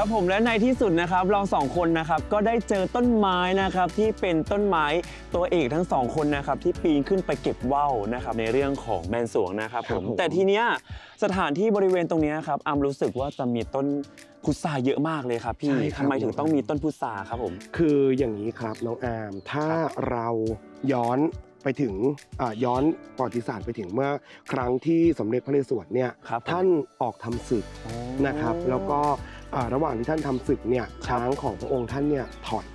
ครับผมและในที่สุดนะครับเราสองคนนะครับก็ได้เจอต้นไม้นะครับที่เป็นต้นไม้ตัวเอกทั้งสองคนนะครับที่ปีนขึ้นไปเก็บว่าวนะครับในเรื่องของแมนสวงนะครับครัผบมผมแต่ทีเนี้ยสถานที่บริเวณตรงเนี้ยครับอามรู้สึกว่าจะมีต้นพุทราเยอะมากเลยครับพี่ใช่ครับ ทำไมถึงต้องมีต้นพุทราครับผม คืออย่างนี้ครับน้องอามถ้าเราย้อนไปถึงอ่าย้อนประวัติศาสตร์ไปถึงเมื่อครั้งที่สมเด็จพระนเรศวรเนี่ยครับผม ท่านออกทำศึกนะครับ แล้วก็ อ่าระหว่างที่ท่านทำศึกเนี่ยช้างของพระองค์ท่านเนี่ยถอย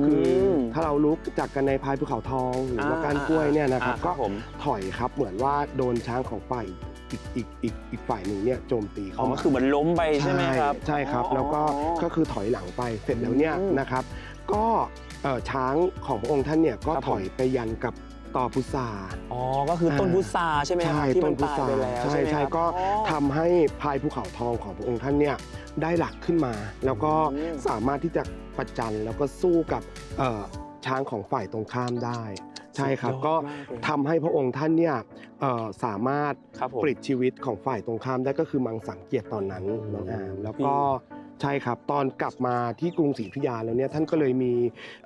มคือถ้าเรารู้จักกันในพายภูเขาทองหรือว่าอ่าก้านกล้วยเนี่ยนะครับอ่าครัก็บผม ถอยครับเหมือนว่าโดนช้างของฝ่ายอีกอีกอีกอีกฝ่ายหนึ่งเนี่ยโจมตีอ๋อเข้าก็มาคือมันล้มไปใช่ไหมครับ ใช่ครับอ๋อแล้วก็ก็คือถอยหลังไปเสร็จแล้วเนี่ยอืมนะครับ ก็เอ่อช้างของพระองค์ท่านเนี่ยก็ครับผม ถอยไปยันกับต่ อพุทราอ๋อ ก็คือต้นพุทราใช่ไหมครับใช่ที่ต้มันนพุตายทราไปแล้วใช่ใช่ไหมใช่ครับก็อ๋อ ทำให้พายภูเขาทองของพระองค์ท่านเนี่ยได้หลักขึ้นมา แล้วก็อืม สามารถที่จะประจันแล้วก็สู้กับเอ่อช้างของฝ่ายตรงข้ามได้ ใช่ครับสุดยอดก็มากเลยทำให้พระองค์ท่านเนี่ยเอ่อสามารถ ครับผม ปลิดชีวิตของฝ่ายตรงข้ามได้ก็คือมังสังเกียรติตอนนั้นน้องอามแล้วก็ ใช่ครับ ตอนกลับมาที่กรุงศรีอยุธยาแล้วเนี่ยท่านก็เลยมี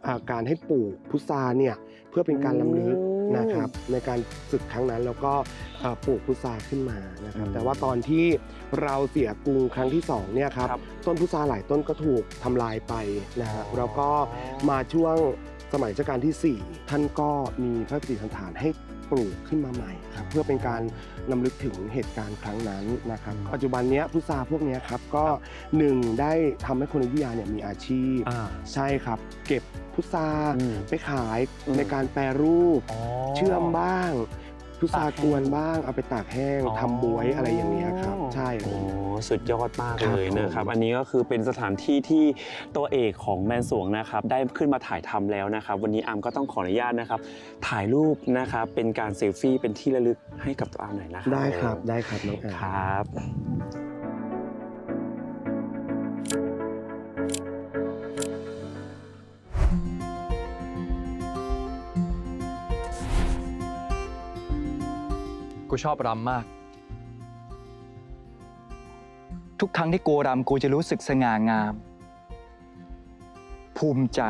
อ่าการให้ปลูกพุทราเนี่ยเพื่อเป็นการลำลึกอืมนะครับในการศึกครั้งนั้นแล้วก็เอ่อปลูกพุทราขึ้นมานะครับอืมแต่ว่าตอนที่เราเสียกรุงครั้งที่สองเนี่ยครับครับต้นพุทราหลายต้นก็ถูกทำลายไปนะฮะอ๋อแล้วก็มาช่วงสมัยรัชกาลที่ 4 ท่านก็มีพระปฏิสันฐานให้ ปลูกขึ้นมาใหม่ครับเพื่อเป็นการนำลึกถึงเหตุการณ์ครั้งนั้นนะครับปัจจุบันเนี้ยพุทราพวกเนี้ยครับก็หนึ่งได้ทำให้คนอยุธยาเนี่ยมีอาชีพ อ่า ใช่ครับ เก็บพุทราอืม ไปขายอืมในการแปรรูปอ๋อเชื่อมบ้าง พุทราตากแห้งกวนบ้างเอาไปตากแห้งอ๋อ ทำบวยอะไรอย่างเงี้ยครับ ใช่โอ้สุดยอดมากครับเลยนะครับผมอันนี้ก็คือเป็นสถานที่ที่ตัวเอกของแมนสวงนะครับ ได้ขึ้นมาถ่ายทำแล้วนะครับ วันนี้อาร์มก็ต้องขออนุญาตนะครับ ถ่ายรูปนะครับ เป็นการเซลฟี่เป็นที่ระลึกให้กับตัวอาร์มหน่อยนะครับได้ครับได้ครับน้องอาครับ กูชอบรำมาก ทุกครั้งที่กูรำกูจะรู้สึกสง่างาม ภูมิใจ